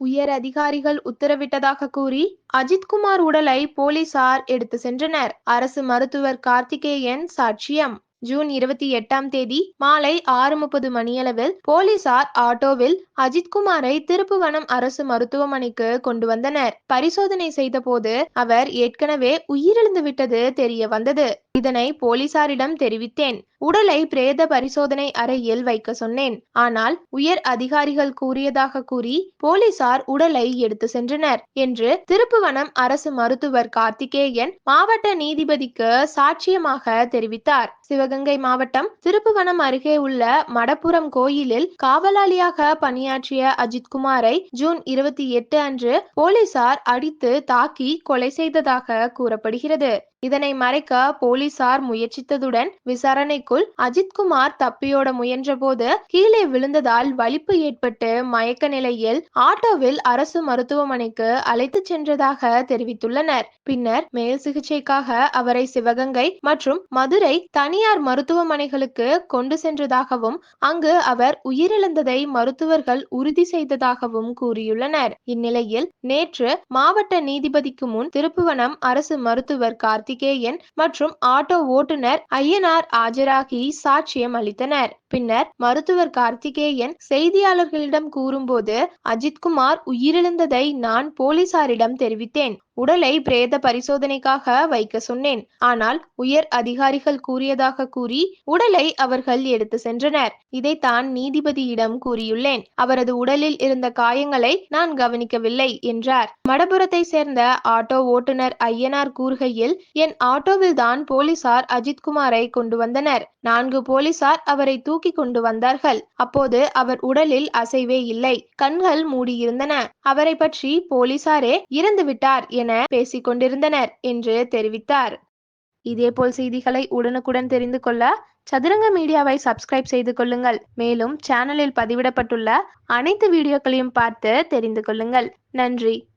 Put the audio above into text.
உயர் அதிகாரிகள் உத்தரவிட்டதாக கூறி அஜித்குமார் உடலை போலீசார் எடுத்து சென்றனர். அரசு மருத்துவர் கார்த்திகேயன் சாட்சியம். ஜூன் இருபத்தி எட்டாம் தேதி மாலை ஆறு முப்பது மணியளவில் போலீசார் ஆட்டோவில் அஜித்குமாரை திருப்புவனம் அரசு மருத்துவமனைக்கு கொண்டு வந்தனர். பரிசோதனை செய்தபோது அவர் ஏற்கனவே உயிரிழந்து விட்டது தெரிய வந்தது. இதனை போலீசாரிடம் தெரிவித்தேன். உடலை பிரேத பரிசோதனை அறையில் வைக்க சொன்னேன். ஆனால் உயர் அதிகாரிகள் கூறியதாக கூறி போலீசார் உடலை எடுத்து சென்றனர் என்று திருப்புவனம் அரசு மருத்துவர் கார்த்திகேயன் மாவட்ட நீதிபதிக்கு சாட்சியமாக தெரிவித்தார். சிவகங்கை மாவட்டம் திருப்புவனம் அருகே உள்ள மடப்புரம் கோயிலில் காவலாளியாக பணியாற்றிய அஜித்குமாரை ஜூன் இருபத்தி எட்டு அன்று போலீசார் அடித்து தாக்கி கொலை செய்ததாக கூறப்படுகிறது. இதனை மறைக்க போலீசார் முயற்சித்ததுடன் விசாரணை விசாரணைக்குள் அஜித்குமார் தப்பியோட முயன்றபோது கீழே விழுந்ததால் வலிப்பு ஏற்பட்டு மயக்க நிலையில் ஆட்டோவில் அரசு மருத்துவமனைக்கு அழைத்து சென்றதாக தெரிவித்துள்ளனர். பின்னர் மேல் சிகிச்சைக்காக அவரை சிவகங்கை மற்றும் மதுரை தனியார் மருத்துவமனைகளுக்கு கொண்டு சென்றதாகவும் அங்கு அவர் உயிரிழந்ததை மருத்துவர்கள் உறுதி செய்ததாகவும் கூறியுள்ளனர். இந்நிலையில் நேற்று மாவட்ட நீதிபதிக்கு முன் திருப்புவனம் அரசு மருத்துவர் கார்த்திகேயன் மற்றும் ஆட்டோ ஓட்டுநர் ஐயனார் ஆஜராகி சாட்சியம் அளித்தனர். பின்னர் மருத்துவர் கார்த்திகேயன் செய்தியாளர்களிடம் கூறும்போது அஜித்குமார் உயிரிழந்ததை நான் போலீசாரிடம் தெரிவித்தேன். உடலை பிரேத பரிசோதனைக்காக வைக்க சொன்னேன். ஆனால் உயர் அதிகாரிகள் கூறியதாக கூறி உடலை அவர்கள் எடுத்து சென்றனர். இதைத்தான் நீதிபதியிடம் கூறியுள்ளேன். அவரது உடலில் இருந்த காயங்களை நான் கவனிக்கவில்லை என்றார். மடபுரத்தை சேர்ந்த ஆட்டோ ஓட்டுநர் ஐயனார் கூறுகையில் என் ஆட்டோவில் தான் போலீசார் அஜித்குமாரை கொண்டு வந்தனர். நான்கு போலீசார் அவரை தூக்கி கொண்டு வந்தார்கள். அப்போது அவர் உடலில் அசைவே இல்லை. கண்கள் மூடியிருந்தன. அவரை பற்றி போலீசாரே இறந்து விட்டார் என பேசிக் கொண்டிருந்தனர் என்று தெரிவித்தார். இதேபோல் செய்திகளை உடனுக்குடன் தெரிந்து கொள்ள சதுரங்க மீடியாவை சப்ஸ்கிரைப் செய்து கொள்ளுங்கள். மேலும் சேனலில் பதிவிடப்பட்டுள்ள அனைத்து வீடியோக்களையும் பார்த்து தெரிந்து கொள்ளுங்கள். நன்றி.